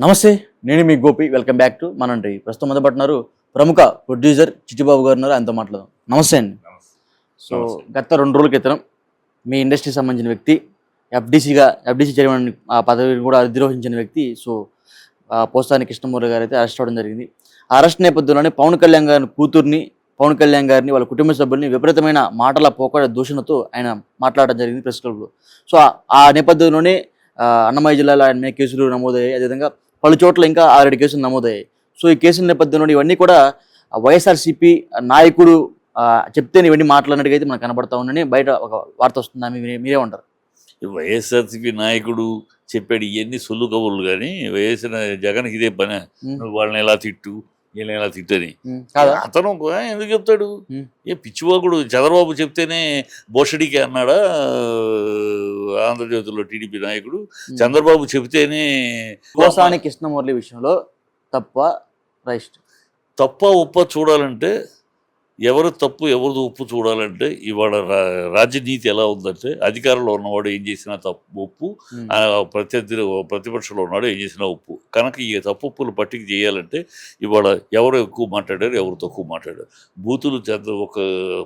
నమస్తే నేను మీ గోపి. వెల్కమ్ బ్యాక్ టు మనంటి ప్రస్తుతం మొదలుపడుతున్నారు ప్రముఖ ప్రొడ్యూసర్ చిట్టిబాబు గారు ఉన్నారు. ఆయనతో మాట్లాడదాం. నమస్తే అండి. సో. గత రెండు రోజుల క్రితం మీ ఇండస్ట్రీకి సంబంధించిన వ్యక్తి ఎఫ్డీసీగా ఎఫ్డీసీ చైర్మన్ ఆ పదవిని కూడా అధిరోహించిన వ్యక్తి సో ఆ, పోసాని కృష్ణమూర్తి గారు అయితే అరెస్ట్ అవ్వడం జరిగింది. ఆ అరెస్ట్ నేపథ్యంలోనే పవన్ కళ్యాణ్ గారి కూతుర్ని పవన్ కళ్యాణ్ గారిని వాళ్ళ కుటుంబ సభ్యుల్ని విపరీతమైన మాటల పోకడ దూషణతో ఆయన మాట్లాడడం జరిగింది ప్రెస్ క్లబ్లో. సో ఆ- నేపథ్యంలోనే అన్నమయ్య జిల్లాలో ఆయన మీద కేసులు నమోదయ్యాయి. అదేవిధంగా పలు చోట్ల ఇంకా ఆరేడు కేసులు నమోదయ్యాయి. సో ఈ కేసుల నేపథ్యంలో ఇవన్నీ కూడా వైఎస్ఆర్సీపీ నాయకుడు ఆ, చెప్తేనే ఇవన్నీ మాట్లాడినట్టుగా అయితే మనకు కనబడతా ఉందని బయట ఒక వార్త వస్తుందా. మీరే ఉంటారు వైఎస్ఆర్సీపీ నాయకుడు చెప్పాడు ఇవన్నీ సొల్లు కబుర్లు కానీ వైఎస్ఆర్ జగన్కి ఇదే పని. వాళ్ళని ఎలా తిట్టు వీళ్ళని ఎలా తిట్టని. అతను ఎందుకు చెప్తాడు. ఏ పిచ్చివాకుడు చంద్రబాబు చెప్తేనే బోషడికి అన్నాడా ఆంధ్రజ్యోతిలో టీడీపీ నాయకుడు. చంద్రబాబు చెబితేనే కోసాని కృష్ణమురళి విషయంలో తప్ప రైట్. తప్ప ఉప్ప చూడాలంటే ఎవరు తప్పు ఎవరిది ఉప్పు చూడాలంటే ఇవాళ రా రాజనీతి ఎలా ఉందంటే అధికారంలో ఉన్నవాడు ఏం చేసినా తప్పు ఉప్పు ప్రత్యర్థి ప్రతిపక్షంలో ఉన్నాడు ఏం చేసినా ఉప్పు కనుక ఈ తప్పు ఉప్పులు పట్టిక చేయాలంటే ఇవాళ ఎవరు ఎక్కువ మాట్లాడారు ఎవరు తక్కువ మాట్లాడారు? బూతులు చంద్ర ఒక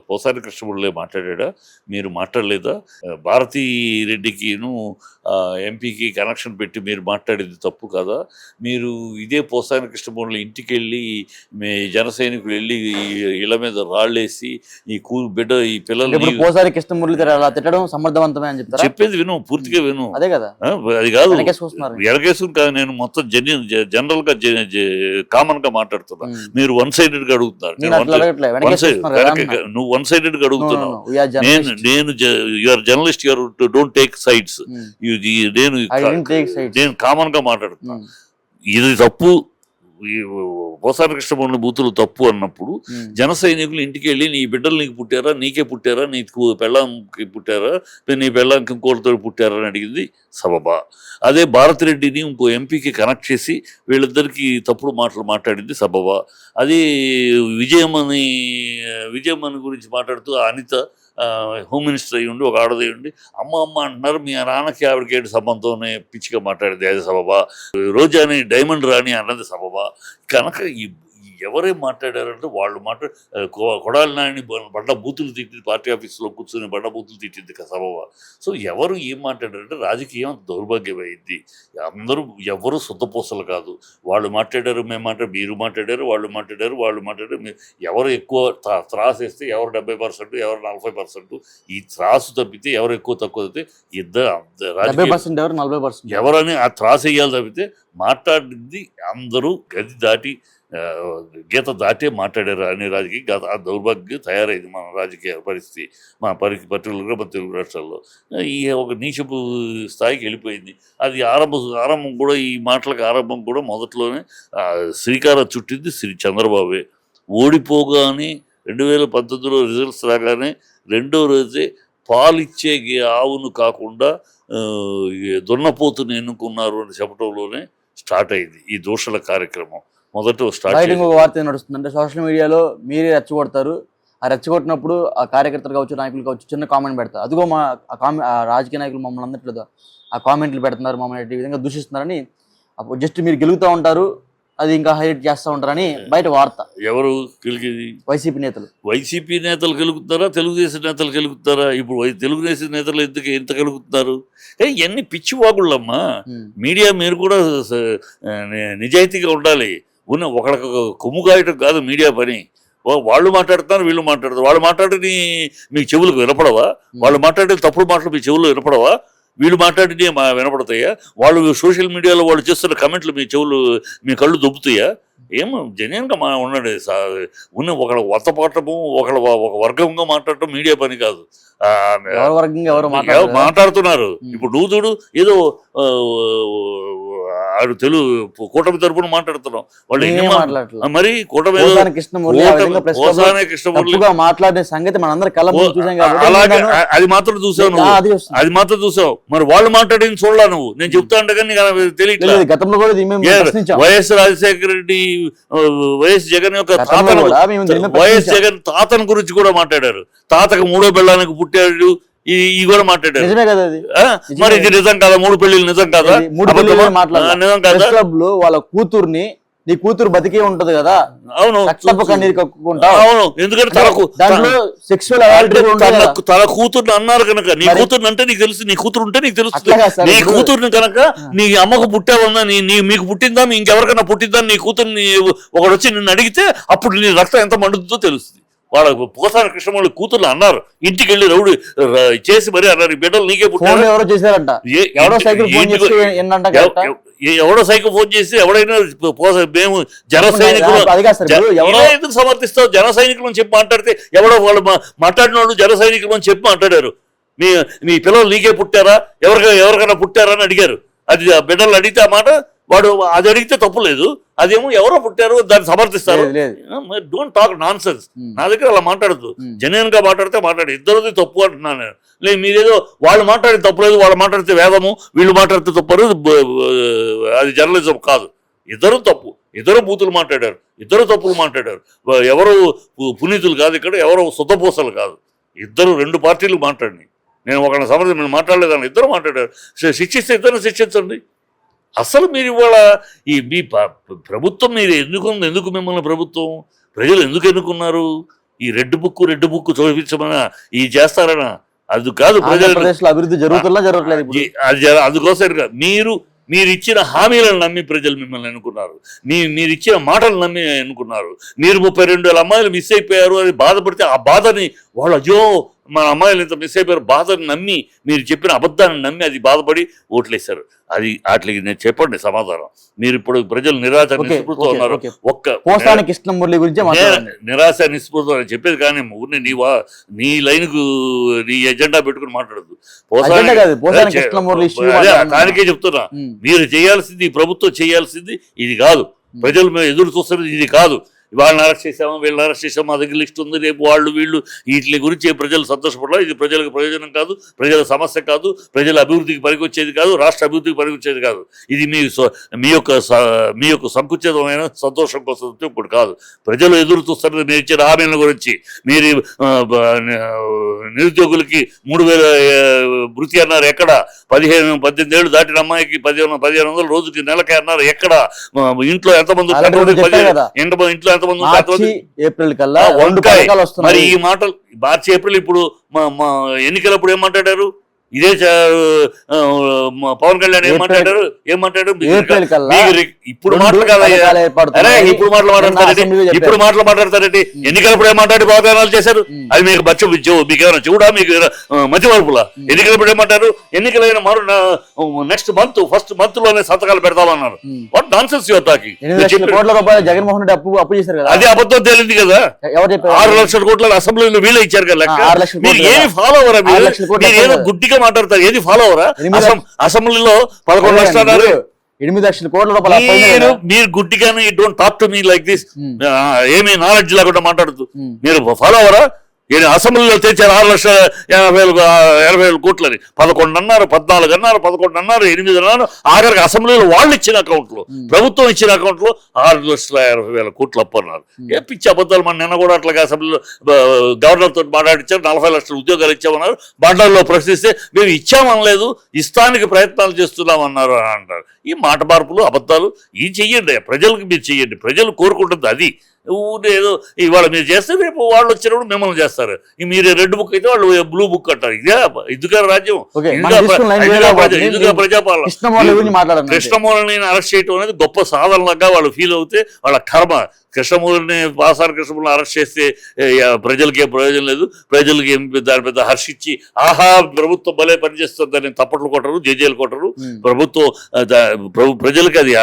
పోసాని కృష్ణముడిలే మాట్లాడా మీరు మాట్లాడలేదా? భారతీ రెడ్డికిను ఎంపీకి కనెక్షన్ పెట్టి మీరు మాట్లాడేది తప్పు కదా? మీరు ఇదే పోసాని కృష్ణమూర్తి ఇంటికి వెళ్ళి మీ జన సైనికులు వెళ్ళి ఈ ఇళ్ళ మీద రాళ్ళేసి ఈ కూ బిడ్డ ఈ ఇప్పుడు పోసాని కృష్ణమురళి గారు అలా తిట్టడం సమర్థవంతమే అని చెప్తారా? చెప్పేది విను పూర్తిగా విను. అదే కదా. అది కాదు. ఎరగేసుకుని కాదు నేను మొత్తం జెన్యన్ జనరల్గా కామన్గా మాట్లాడుతున్నా. మీరు వన్ సైడెడ్గా అడుగుతున్నారు. నువ్వు వన్ సైడెడ్గా అడుగుతున్నావు నేను. నేను you're journalist you're don't take sides. నేను. నేను కామన్గా మాట్లాడుతున్నా. ఉమ్. ఇది తప్పు. ఈ పోసాన కృష్ణమూర్తి బూతులు తప్పు అన్నప్పుడు ఉమ్. జన సైనికులు ఇంటికి వెళ్ళి నీ బిడ్డలు నీకు పుట్టారా? నీకే పుట్టారా? నీకు పెళ్ళాంకి పుట్టారా? నీ పెళ్ళాంకి ఇంకోటితో పుట్టారా? అని అడిగింది సబబా. అదే భారతిరెడ్డిని ఇంకో ఎంపీకి కనెక్ట్ చేసి వీళ్ళిద్దరికి తప్పుడు మాటలు మాట్లాడింది సబబా. అది విజయమని విజయమని గురించి మాట్లాడుతూ అనిత హోమ్ మినిస్టర్ అయ్యి ఉండి ఒక ఆడది ఉండి అమ్మ అమ్మ అంటున్నారు. మీ నాన్నకి ఆవిడకేటి సంబంధంనే పిచ్చిగా మాట్లాడేది? అది సబబా? రోజాని డైమండ్ రాణి అన్నది సబబా? కనుక ఈ ఎవరేం మాట్లాడారంటే వాళ్ళు మాట్లా కొ- కొడాలి నాయని బండ బూతులు తిట్టింది పార్టీ ఆఫీస్లో కూర్చొని బండ బూతులు తిట్టింది సబబా సో ఎవరు ఏం మాట్లాడారంటే రాజకీయం దౌర్భాగ్యమైంది. అందరూ ఎవరు శుద్ధపూసలు కాదు. వాళ్ళు మాట్లాడారు మేము మాట్లాడారు మీరు మాట్లాడారు వాళ్ళు మాట్లాడారు వాళ్ళు మాట్లాడారు ఎవరు ఎక్కువ త్రా- త్రాసు వేస్తే ఎవరు డెబ్బై పర్సెంట్ ఎవరు నలభై పర్సెంట్ ఈ త్రాసు తప్పితే ఎవరు ఎక్కువ తక్కువ తప్పితే ఇద్దరు ఎవరని ఆ త్రాసు వేయాలి తప్పితే మాట్లాడింది అందరూ గది దాటి గీత దాటే మాట్లాడారు అనే రాజకీయ గత ఆ దౌర్భాగ్యం తయారైంది మన రాజకీయ పరిస్థితి మా పరి పర్టికులర్గా మన తెలుగు రాష్ట్రాల్లో. ఈ ఒక నీచపు స్థాయికి వెళ్ళిపోయింది. అది ఆరంభ ఆరంభం కూడా ఈ మాటలకు ఆరంభం కూడా మొదట్లోనే శ్రీకారం చుట్టింది శ్రీ చంద్రబాబే. ఓడిపోగానే రెండు వేల పంతొమ్మిదిలో రిజల్ట్స్ రాగానే రెండో రోజే పాలిచ్చే ఆవును కాకుండా దున్నపోతుని ఎన్నుకున్నారు అని చెప్పడంలోనే స్టార్ట్ అయింది ఈ దోషల కార్యక్రమం. మొదట స్టార్ట్ ఇంకొక వార్త నడుస్తుంది అంటే సోషల్ మీడియాలో మీరే రెచ్చగొడతారు. ఆ రెచ్చగొట్టినప్పుడు ఆ కార్యకర్తలు కావచ్చు నాయకులు కావచ్చు చిన్న కామెంట్ పెడతారు. అదిగో మా ఆ కామె ఆ రాజకీయ నాయకులు మమ్మల్ని అందట్లేదు ఆ కామెంట్లు పెడుతున్నారు మమ్మల్ని ఈ విధంగా దూషిస్తున్నారని అప్పుడు జస్ట్ మీరు గెలుగుతూ ఉంటారు అది ఇంకా హైలైట్ చేస్తూ ఉంటారని బయట వార్త. ఎవరు గెలిగేది? వైసీపీ నేతలు. వైసీపీ నేతలు గెలుగుతారా తెలుగుదేశం నేతలు గెలుగుతారా? ఇప్పుడు తెలుగుదేశం నేతలు ఎందుకు ఎంత గెలుగుతున్నారు? ఇవన్నీ పిచ్చి వాగుళ్ళమ్మా ఉమ్. మీడియా మీరు కూడా నిజాయితీగా ఉండాలి. ఉన్న ఒకళ్ళకి కొమ్ము కాయటం కాదు మీడియా పని. వాళ్ళు మాట్లాడుతున్నారు వీళ్ళు మాట్లాడుతారు వాళ్ళు మాట్లాడి మీ చెవులకు వినపడవా? వాళ్ళు మాట్లాడే తప్పుడు మాటలు మీ చెవులు వినపడవా? వీళ్ళు మాట్లాడి మా వినపడతాయా? వాళ్ళు సోషల్ మీడియాలో వాళ్ళు చేస్తున్న కమెంట్లు మీ చెవులు మీ కళ్ళు దొబ్బుతాయా? ఏమో జెన్యున్గా మా ఉండండి సా- ఉన్న ఒకళ్ళ వత్తపాటము ఒకళ్ళ ఒక వర్గంగా మాట్లాడటం మీడియా పని కాదు. మాట్లాడుతున్నారు. ఇప్పుడు నువ్వు చూడు ఏదో ఆడు తెలుగు కూటమి తరపున మాట్లాడుతున్నాం. వాళ్ళు మరి కూటమి మాట్లాడిన సంగతి మనందరం కళ్ళ అలాగే అది మాత్రం చూసావు నువ్వు. అది మాత్రం చూసావు. మరి వాళ్ళు మాట్లాడింది చూడలా నువ్వు? నేను చెప్తా అంటే కానీ నీకు అది తెలియట్లా? తెలియదు గతంలో కూడా వైఎస్ రాజశేఖర రెడ్డి వైఎస్ జగన్ యొక్క తాతను వైఎస్. జగన్ తాతను గురించి కూడా మాట్లాడారు. తాతకు మూడో బెళ్ళానికి పుట్టాడు. ఈ ఈ కూడా మాట్లాడారు. నిజమే కదా అది? మరి ఇది నిజం కాదా? మూడు నిజం కాదా? ఇది మూడు? పెళ్ళి నిజం కాదా? క్లబ్లో వాళ్ళ కూతుర్ని నీ కూతురు బతికే ఉంటది కదా? అవును. కన్నీరు అవును. ఎందుకంటే దాంట్లో సెక్సువల్ తన కూతుర్ని అన్నారు కనుక. నీ కూతుర్ని అంటే నీకు తెలుసు. నీ కూతురు ఉంటే నీకు సార్, నీ కూతుర్ని కనుక నీ అమ్మకు పుట్టావన్నా నీ నీ మీకు పుట్టిందా? ఇంకెవరికైనా పుట్టిందా? నీ కూతుర్ని ఒకడు వచ్చి నిన్ను అడిగితే అప్పుడు నీ రక్తం ఎంత మండుతుందో తెలుస్తుంది. వాళ్ళ పోసాన కృష్ణమౌళి కూతుర్లు అన్నారు. ఇంటికి వెళ్ళి రౌడు చేసి మరి అన్నారు. "ఈ బిడ్డలు నీకే ఫోన్ పుట్టారు ఎవరో చేశారంట. ఎవరో సైకిల్ ఫోన్ చేసి ఏంటంట కరెక్టా? ఎవడో సైకిల్ ఫోన్ చేసి ఎవడైనా పోస మేము జన సైనికులు ఎందుకు సమర్థిస్తావు? జన సైనికులు అని చెప్పి మాట్లాడితే ఎవడో వాళ్ళు మాట్లాడిన వాళ్ళు జన సైనికులు అని చెప్పి మాట్లాడారు. మీ మీ పిల్లలు నీకే పుట్టారా? ఎవరికైనా ఎవరికైనా పుట్టారా అని అడిగారు. అది బిడ్డలు అడిగితే ఆ మాట వాడు అది అడిగితే తప్పు లేదు. అదేమో ఎవరో పుట్టారు దాన్ని సమర్థిస్తారు. Don't talk nonsense. నా దగ్గర అలా మాట్లాడద్దు. జెన్యున్గా మాట్లాడితే మాట్లాడు. ఇద్దరిది తప్పు అంటున్నాను నేను. లేదు మీరేదో వాళ్ళు మాట్లాడితే తప్పు లేదు వాళ్ళు మాట్లాడితే వేదము వీళ్ళు మాట్లాడితే తప్పు అది జర్నలిజం కాదు. ఇద్దరు తప్పు. ఇద్దరు బూతులు మాట్లాడారు. ఇద్దరు తప్పులు మాట్లాడారు. ఎవరు పునీతులు కాదు ఇక్కడ ఎవరు సుతపూసలు కాదు. ఇద్దరు రెండు పార్టీలు మాట్లాడినాయి. నేను ఒకళ్ళ సమర్థం నేను మాట్లాడలేదని ఇద్దరు మాట్లాడారు. శిక్షిస్తే ఇద్దరు శిక్షించండి. అసలు మీరు ఇవాళ ఈ మీ ప్రభుత్వం మీరు ఎందుకు ఎందుకు మిమ్మల్ని ప్రభుత్వం? ప్రజలు ఎందుకు ఎన్నుకున్నారు? ఈ రెడ్ బుక్ రెడ్ బుక్ చూపించమనా? ఈ చేస్తారనా? అది కాదు ప్రజలు అభివృద్ధి జరుగుతుందా జరగట్లేదు అది అందుకోసం మీరు మీరు ఇచ్చిన హామీలను నమ్మి ప్రజలు మిమ్మల్ని ఎన్నుకున్నారు. మీ మీరు ఇచ్చిన మాటలు నమ్మి ఎన్నుకున్నారు. మీరు ముప్పై రెండు వేల అమ్మాయిలు మిస్ అయిపోయారు అని బాధపడితే ఆ బాధని వాళ్ళు అయ్యో మన అమ్మాయిలు ఇంత మిస్ అయిపోయారు. బాధని నమ్మి మీరు చెప్పిన అబద్ధాన్ని నమ్మి అది బాధపడి ఓట్లేశారు. అది వాటికి నేను చెప్పండి సమాధానం. మీరు ఇప్పుడు ప్రజలు నిరాశ నిస్పృహతో ఉన్నారు. ఒక్క పోసాని కృష్ణమురళి గురించే నిరాశ నిస్పృహ అని చెప్పేది కానీ ఊరిని నీ వా నీ లైన్కు నీ ఎజెండా పెట్టుకుని మాట్లాడుతున్నా. దానికే చెప్తున్నా. మీరు చేయాల్సింది ప్రభుత్వం చేయాల్సింది ఇది కాదు. ప్రజలు ఎదురు చూస్తున్నది ఇది కాదు. వాళ్ళని అరెస్ట్ చేసామా వీళ్ళని అరెస్ట్ చేసామా మా దగ్గర లిస్ట్ ఉంది రేపు వాళ్ళు వీళ్ళు వీటి గురించి ప్రజలు సంతోషపడాలి ఇది ప్రజలకు ప్రయోజనం కాదు ప్రజల సమస్య కాదు ప్రజల అభివృద్ధికి పనికొచ్చేది కాదు రాష్ట్ర అభివృద్ధికి పనికొచ్చేది కాదు. ఇది మీ మీ యొక్క మీ యొక్క సంకుచితమైన సంతోషం కోసం ఇప్పుడు కాదు. ప్రజలు ఎదురు చూస్తున్నది మీరు ఇచ్చిన హామీల గురించి. మీరు నిరుద్యోగులకి మూడు వేల వృత్తి అన్నారు ఎక్కడ? పదిహేను పద్దెనిమిది ఏళ్ళు దాటిన అమ్మాయికి పదిహేను పదిహేను వందల రోజుకి నెలకి అన్నారు ఎక్కడ? ఇంట్లో ఎంతమంది. ఎంతమంది ఇంట్లో ఎంతమంది ఏప్రిల్ కల్లా వంకాయ. మరి ఈ మాటలు మార్చి ఏప్రిల్ ఇప్పుడు ఎన్నికలప్పుడు ఏం మాట్లాడారు? ఇదే పవన్ కళ్యాణ్ ఏం ఏప్రిల్- మాట్లాడారు? ఏం మాట్లాడారు? మీకు ఏప్రిల్ కల్లా మీకు రి- ఇప్పుడు మాటలు కదా ఇప్పుడు మాటలు మాట్లాడతారండి. ఇప్పుడు మాటలు మాట్లాడతారండి ఎన్నికలప్పుడు ఏం మాట్లాడి వాగ్దానాలు చేశారు. అది మీకు బచ్చ మీకు ఏమైనా చూడా? మీకు ఆ, మతి మార్పులా ఎన్నికలప్పుడు ఏమంటారు ఎన్నికలైన మరు నెక్స్ట్ మంత్ ఫస్ట్ మంత్లోనే సంతకాలు పెడతామన్నారు. What nonsense you're talking Jaganmohan Reddy అప్పు అప్పు చేశారు కదా? అది అబద్ధం తేలింది కదా? ఆరు లక్షల కోట్ల అసెంబ్లీలో వీళ్ళే ఇచ్చారు కదా లెక్క? మీరు ఏమి. ఫాలో మీరు? ఏదో ఎక్కడ? గుడ్డిగా మాట్లాడతారు. ఏది ఫాలో అవరా? అసెంబ్లీలో పదకొండు లక్షలు ఎనిమిది లక్షల కోట్ల రూపాయలు మీరు గుడ్డిగానే don't talk to me like this. ఏమీ నాలెడ్జ్ లేకుండా మాట్లాడుతూ. మీరు ఫాలో అవరా? ఈయన అసెంబ్లీలో తెచ్చారు ఆరు లక్షల ఎనభై వేలు ఎనభై వేల కోట్లని. పదకొండు అన్నారు పద్నాలుగు అన్నారు పదకొండు అన్నారు ఎనిమిది అన్నారు. ఆఖరికి అసెంబ్లీలో వాళ్ళు ఇచ్చిన అకౌంట్లో ప్రభుత్వం ఇచ్చిన అకౌంట్లో ఆరు లక్షల ఎనభై వేల కోట్లు అప్పు అన్నారు ఏ పిచ్చి అబద్ధాలు మన నిన్న కూడా అట్లాగా అసెంబ్లీలో గవర్నర్ తోటి మాట్లాడించారు నలభై లక్షల ఉద్యోగాలు ఇచ్చామన్నారు. బండల్లో ప్రశ్నిస్తే మేము ఇచ్చామనలేదు ఇస్తానికి ప్రయత్నాలు చేస్తున్నామన్నారు అని అంటారు. ఈ మాట మార్పులు అబద్ధాలు ఇది చెయ్యండి? ప్రజలకు మీరు చెయ్యండి. ప్రజలు కోరుకుంటుంది అది. ఏదో ఇవాళ మీరు చేస్తే రేపు వాళ్ళు వచ్చినప్పుడు మిమ్మల్ని చేస్తారు. ఈ మీరు రెడ్ బుక్ అయితే వాళ్ళు బ్లూ బుక్ అంటారు. ఇదే ఇదిగా రాజ్యం. ఇదిగా ప్రజాపాలన. కృష్ణమూలని అరెస్ట్ చేయటం అనేది గొప్ప సాధనలాగా వాళ్ళు ఫీల్ అవుతే వాళ్ళ కర్మ. కృష్ణమూలిని పాసార కృష్ణమూలిని అరెస్ట్ చేస్తే ప్రజలకి ఏం ప్రయోజనం లేదు. ప్రజలకి ఏం దాని పెద్ద హర్షించి ఆహా ప్రభుత్వం భలే పనిచేస్తుందని తప్పట్లు కొట్టరు జేజేలు కొట్టరు. ప్రభుత్వం ప్రజలకు అది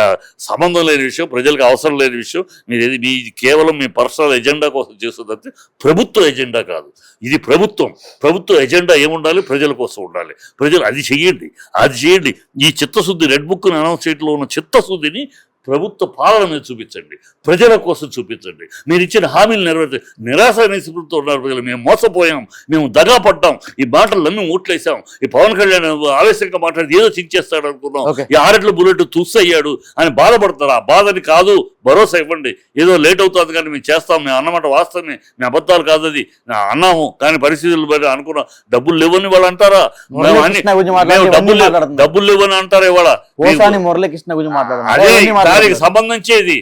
సంబంధం లేని విషయం ప్రజలకు అవసరం లేని విషయం. మీరు ఏది మీ కేవలం మీ పర్సనల్ ఎజెండా కోసం చేస్తుందంటే ప్రభుత్వ ఎజెండా కాదు. ఇది ప్రభుత్వం. ప్రభుత్వ ఎజెండా ఏముండాలి? ప్రజల కోసం ఉండాలి. ప్రజలు అది చెయ్యండి. అది చేయండి ఈ చిత్తశుద్ధి రెడ్ బుక్ అనౌన్స్ చేయడంలో ఉన్న చిత్తశుద్ధిని ప్రభుత్వ పాలన మీద చూపించండి. ప్రజల కోసం చూపించండి. మీరు ఇచ్చిన హామీలు నెరవేర్చ నిరాశ నిస్పృతితో ఉన్నారు ప్రజలు. మేము మోసపోయాం. మేము దగా పడ్డాం. ఈ మాటలు అన్నీ ఓట్లేసాం ఈ పవన్ కళ్యాణ్ ఆవేశంగా మాట్లాడి ఏదో చించేస్తాడు అనుకున్నాం. ఈ ఆరెట్ల బుల్లెట్ తుస్సయ్యాడు అని బాధపడతారు? ఆ బాధని కాదు భరోసా ఇవ్వండి. ఏదో లేట్ అవుతుంది కానీ మేము చేస్తాం. మేము అన్నమాట వాస్తవమే. మీ అబద్ధాలు కాదు అది. నా అన్నాము. కానీ పరిస్థితులు బట్టి అనుకున్నాం. డబ్బులు లేవని వాళ్ళు అంటారా? మేము మేము డబ్బులు. డబ్బులు లేవని అంటారా ఇవాళ? మురళీకృష్ణ గురించి మాట్లాడుతున్నారు. దానికి. సంబంధించేది.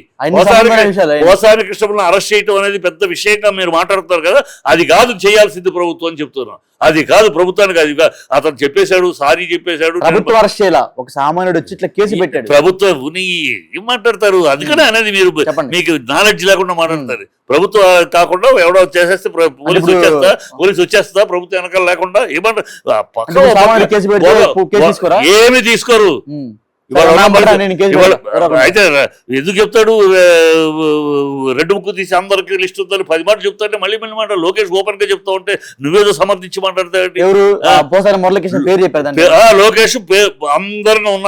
ఓసారి కృష్ణపులను అరెస్ట్ చేయటం అనేది పెద్ద విషయంగా మీరు మాట్లాడుతున్నారు కదా అది కాదు చేయాల్సింది ప్రభుత్వం అని చెప్తున్నాం అది కాదు ప్రభుత్వానికి అది అతను చెప్పేశాడు సారీ చెప్పేశాడు ప్రభుత్వం అరెస్ట్ చేయాల? ఒక సామాన్యుడు వచ్చి ఇట్లా కేసు పెట్టాడు. ప్రభుత్వం ఏం మాట్లాడతారు? అందుకనే అనేది మీరు. మీకు నాలెడ్జ్ లేకుండా మాట్లాడతారు. ప్రభుత్వం కాకుండా ఎవడో చేసేస్తే పోలీసు వచ్చేస్తా పోలీసు వచ్చేస్తా ప్రభుత్వం వెనకాల లేకుండా ఏమంటారు? ఏమి తీసుకోరు. అయితే ఎందుకు చెప్తాడు రెడ్ బుక్ తీసి అందరికి లిస్ట్ ఉందని పది మాటలు చెప్తాంటే మళ్ళీ మళ్ళీ మాట లోకేష్ ఓపెన్గా చెప్తా ఉంటే నువ్వేదో సమర్థించి ఆ, లోకేష్ అందరిని ఉన్న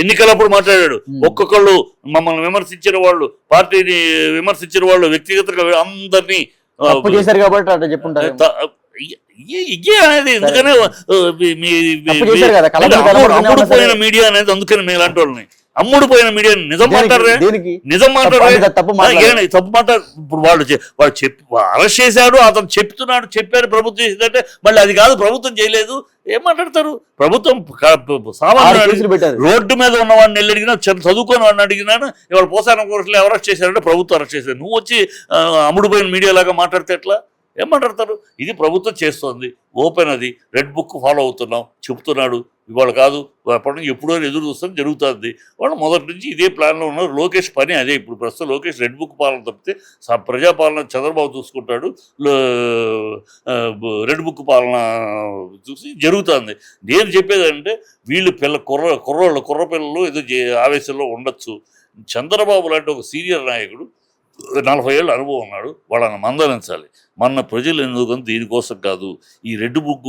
ఎన్నికలప్పుడు మాట్లాడాడు. ఒక్కొక్కళ్ళు మమ్మల్ని విమర్శించిన వాళ్ళు పార్టీని విమర్శించిన వాళ్ళు వ్యక్తిగతంగా అందరినీ ఆ, తప్పు చేశారు కాబట్టి అట్లా చెప్పుంటారు అనేది ఎందుకనే అమ్ముడు అమ్ముడు పోయిన. మీడియా అనేది అందుకని మీలాంటి వాళ్ళని. అమ్ముడు పోయిన మీడియా నిజం మాట్లాడరే? నిజం మాట్లాడరే? తప్పు మాట్లాడరు. ఆ, ఏంటి, తప్పు మాట ఇప్పుడు వాళ్ళు వాళ్ళు చెప్పి అరెస్ట్ చేశాడు అతను చెప్తున్నాడు చెప్పారు ప్రభుత్వం చేసిందంటే మళ్ళీ అది కాదు ప్రభుత్వం చేయలేదు. ఏం మాట్లాడతారు? ప్రభుత్వం సామాన్యుడు రోడ్డు మీద ఉన్న వాడిని వెళ్ళి అడిగినా చదువుకొని వాడిని అడిగినాను ఇవాళ పోసాన కోర్సులో ఎవరు అరెస్ట్ చేశారంటే ప్రభుత్వం అరెస్ట్ చేశారు. నువ్వు వచ్చి ఆ, అమ్ముడుపోయిన మీడియా లాగా మాట్లాడితే ఎట్లా? ఏం మాట్లాడతారు ఇది ప్రభుత్వం చేస్తోంది. ఓపెన్ అది. రెడ్ బుక్ ఫాలో అవుతున్నాం. చెప్తున్నాడు ఇవాళ కాదు. అప్పటి నుంచి ఎప్పుడో ఎదురు చూస్తాం. జరుగుతుంది. వాళ్ళు మొదటి నుంచి ఇదే ప్లాన్లో ఉన్నారు. లోకేష్ పని అదే. ఇప్పుడు ప్రస్తుతం లోకేష్ రెడ్ బుక్ పాలన తప్పితే ప్రజాపాలన చంద్రబాబు చూసుకుంటాడు. రెడ్ బుక్ పాలన చూసి జరుగుతుంది. నేను చెప్పేది అంటే వీళ్ళు పిల్ల కుర్ర కుర్రోళ్ళు కుర్ర పిల్లలు ఏదో ఆవేశంలో ఉండొచ్చు. చంద్రబాబు లాంటి ఒక సీనియర్ నాయకుడు నలభై ఏళ్ళ అనుభవం ఉన్నాడు. వాళ్ళని మందలించాలి. మన ప్రజలు ఎందుకని దీనికోసం కాదు ఈ రెడ్ బుక్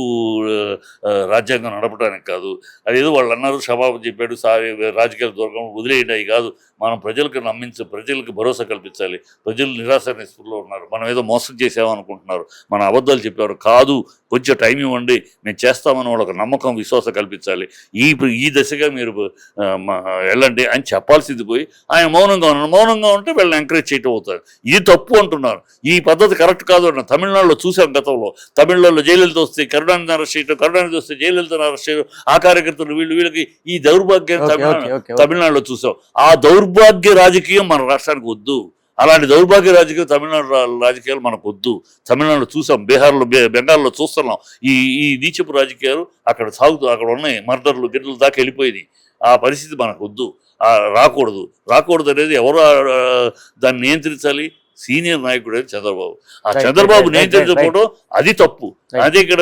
రాజ్యాంగం నడపడానికి కాదు. అదేదో వాళ్ళు అన్నారు క్షమాపణ చెప్పాడు సారీ రాజకీయాల దూరం వదిలేయండి అవి కాదు. మనం ప్రజలకు నమ్మించి ప్రజలకు భరోసా కల్పించాలి. ప్రజలు నిరాశ నిస్పృహలో ఉన్నారు. మనం ఏదో మోసం చేసామనుకుంటున్నారు మన అబద్ధాలు చెప్పారు కాదు కొంచెం టైం ఇవ్వండి మేము చేస్తామని వాళ్ళకి నమ్మకం విశ్వాసం కల్పించాలి. ఈ ఈ దశగా మీరు వెళ్ళండి అని చెప్పాల్సింది పోయి ఆయన మౌనంగా ఉన్నాడు. మౌనంగా ఉంటే వీళ్ళని ఎంకరేజ్ చేయటం అవుతారు ఇది తప్పు అంటున్నారు. ఈ పద్ధతి కరెక్ట్ కాదు అన్న తమిళనాడులో చూసాం గతంలో. తమిళనాడులో జయలలిత వస్తే కరుణానిధి అరెస్ట్ చేయటం కరుణానిధి వస్తే జయలలితను అరెస్ట్ చేయడం ఆ కార్యకర్తలు వీళ్ళు వీళ్ళకి ఈ దౌర్భాగ్యం. తమిళనాడులో చూసాం ఆ దౌర్భాగ్య రాజకీయం మన రాష్ట్రానికి వద్దు. అలాంటి దౌర్భాగ్య రాజకీయం తమిళనాడు రాజకీయాలు మనకు వద్దు. తమిళనాడులో చూసాం బీహార్లో బెంగాల్లో చూస్తున్నాం. ఈ ఈ నీచపు రాజకీయాలు అక్కడ సాగుతూ అక్కడ ఉన్నాయి. మర్డర్లు గిడ్డలు దాకా వెళ్ళిపోయినాయి. ఆ పరిస్థితి మనకు వద్దు. ఆ రాకూడదు. రాకూడదు అనేది ఎవరు దాన్ని నియంత్రించాలి? సీనియర్ నాయకుడు చంద్రబాబు. ఆ చంద్రబాబు నియంత్రించకపోవడం అది తప్పు. అదే ఇక్కడ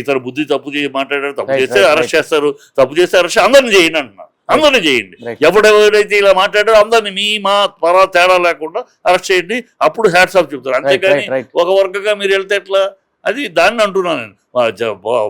ఇతర బుద్ధి తప్పు చేసి మాట్లాడారు తప్పు చేస్తే అరెస్ట్ చేస్తారు తప్పు చేస్తే అరెస్ట్ అందరిని చేయండి అంటున్నారు అందరిని చేయండి. ఎవడెవరైతే ఇలా మాట్లాడారో అందరిని మీ మా పరా తేడా లేకుండా అరెస్ట్ చేయండి. అప్పుడు హ్యాట్స్ ఆఫ్ చెప్తారు. అంతేకాని ఒక వర్గంగా మీరు వెళ్తే ఎట్లా? అది దాన్ని అంటున్నాను నేను.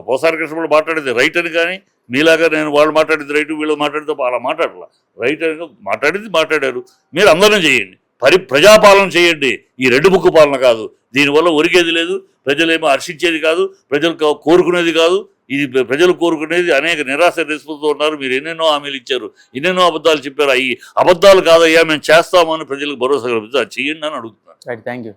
పోసారి కృష్ణుడు మాట్లాడేది రైట్ అని కానీ మీలాగా నేను వాళ్ళు మాట్లాడేది రైట్ వీళ్ళు మాట్లాడితే అలా మాట్లాడాల. రైట్ అని మాట్లాడేది మాట్లాడారు. మీరు అందరం చేయండి. పరి ప్రజాపాలన చేయండి. ఈ రెడ్డు ముక్కు పాలన కాదు. దీనివల్ల ఒరిగేది లేదు ప్రజలేమో హర్షించేది కాదు ప్రజలు కోరుకునేది కాదు. ఇది ప్రజలు కోరుకునేది అనేక నిరాశ నిస్పృతితో ఉన్నారు. మీరు ఎన్నెన్నో హామీలు ఇచ్చారు. ఎన్నెన్నో అబద్ధాలు చెప్పారు. అవి అబద్ధాలు కాదయ్యా మేము చేస్తామని ప్రజలకు భరోసా కల్పిస్తే అది చేయండి అని అడుగుతున్నాను. Thank you